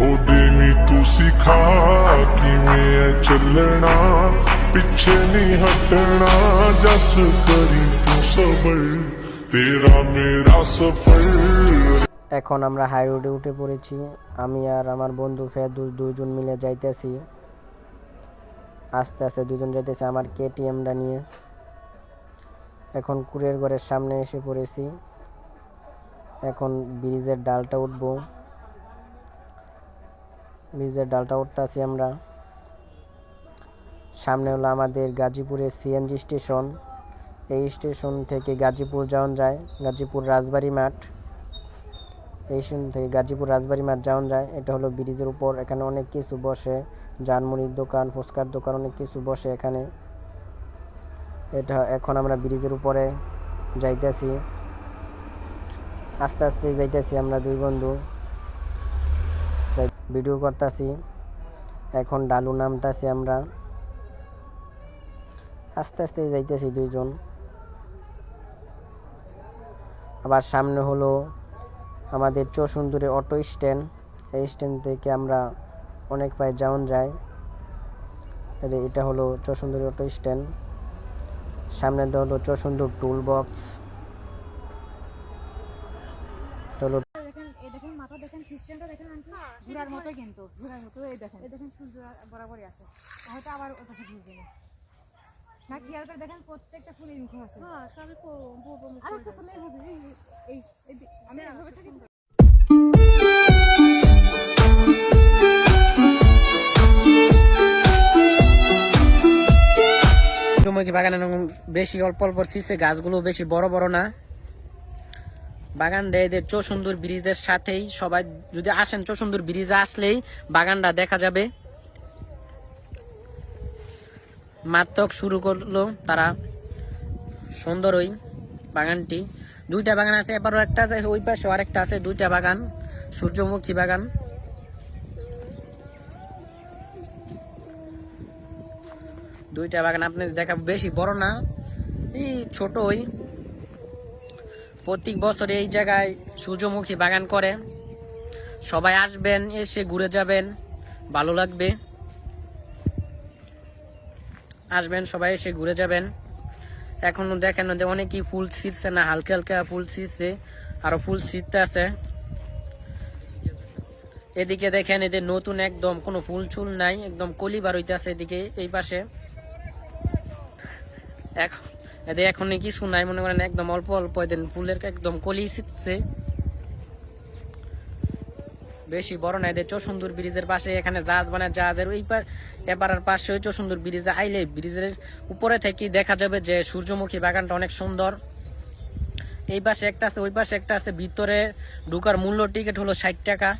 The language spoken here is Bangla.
ਉਹਦੇ ਵੀ ਤੂੰ ਸਿਖਾ ਕਿਵੇਂ ਐ ਚੱਲਣਾ ਪਿੱਛੇ ਨਹੀਂ ਹਟਣਾ ਜਸ ਕਰੀ ਤੂੰ ਸਬਰ ਤੇਰਾ ਮੇਰਾ ਸਫਰ এখন আমরা হাই রোডে উঠে পড়েছি আমি আর আমার বন্ধু ফেরদুস দুইজন মিলে যাইতেছি আস্তে আস্তে দুজন যাইতেছি আমার কেটিএমটা নিয়ে এখন কুড়ের ঘরের সামনে এসে পড়েছি এখন ব্রিজের ডালটা উঠবো ব্রিজের ডালটা উঠতেছি আমরা। সামনে হলো আমাদের গাজীপুরের সিএনজি স্টেশন। এই স্টেশন থেকে গাজীপুর যাওয়া যায়, গাজীপুর রাজবাড়ি মাঠ। এই স্টেশন থেকে গাজীপুর রাজবাড়ি মাঠ যাওয়া যায়, এটা হলো ব্রিজের উপর। এখানে অনেক কিছু বসে জানমুড়ির দোকান, ফুচকার দোকান, অনেক কিছু বসে এখানে। এটা এখন আমরা ব্রিজের উপরে যাইতেছি। আস্তে আস্তে যাইতেছি আমরা দুই বন্ধু। ভিডিও করতেছি। এখন ডালু নামতাছি আমরা। আস্তে আস্তে যাইতেছি দুইজন। আবার সামনে হলো আমাদের চৌসুন্দরে অটো স্ট্যান্ড। এই স্ট্যান্ড থেকে আমরা অনেক পায়ে যাওয়ান যাই এটা হলো চৌসুন্দরী অটো স্ট্যান্ড। সামনেটা হলো চৌসুন্দর টুল বক্স হলো দেখেন সিস্টেমটা দেখেন আন্টি। ঘোরার মতো কিন্তু ঘোরার মতো এই দেখেন। এই দেখেন সূর্য বরাবরই আছে। হয়তো আবার ওই পাশে ঘুরবে না না খেয়াল করে দেখেন প্রত্যেকটা ফুলের মুখ আছে। হ্যাঁ সবই আর একটা ফুলের মুখ এই এই এই দি- আমি এভাবে থাকি? বাগানে বেশি অল্প অল্প সিসে গাছগুলো বেশি বড় বড় না? বাগানটা এদের চৌসুন্দর ব্রিজের সাথেই, সবাই যদি আসেন চৌসুন্দর ব্রিজে আসলেই বাগানটা দেখা যাবে। মাত্রক শুরু করল তারা সুন্দর ওই বাগানটি। দুইটা বাগান আছে, এবারও একটা আছে, ওই পাশে আরেকটা আছে, দুইটা বাগান, সূর্যমুখী বাগান। দুইটা বাগান আপনি দেখা বেশি বড় না, এই ছোট ওই। প্রত্যেক বছর এই জায়গায় সূর্যমুখী বাগান করে। সবাই আসবেন, এসে ঘুরে যাবেন, ভালো লাগবে। আসবেন, সবাই এসে ঘুরে যাবেন। এখনও দেখেন যে অনেকই ফুল ছিটছে না, হালকা হালকা ফুল ছিটছে আরও ফুল ছিটতে আছে। এদিকে দেখেন এদের নতুন একদম কোনো ফুল ছুল নাই, একদম কলি বার হইতেছে এদিকে, এই পাশে। এখন এদের এখন কিছু নাই, মনে করেন একদম অল্প অল্প এদের ফুলের একদম কলি ছিটছে। বেশি বড় না, এদের চৌসুন্দর ব্রিজের পাশে এখানে জাহাজ বানায়, জাহাজের ওই পার এপাড়ার পাশে ওই চৌসুন্দর ব্রিজে আইলে ব্রিজের উপরে থেকে দেখা যাবে যে সূর্যমুখী বাগানটা অনেক সুন্দর। এই পাশে একটা আছে, ওই পাশে একটা আছে, ভিতরে ঢুকার মূল্য টিকিট হলো ষাট টাকা।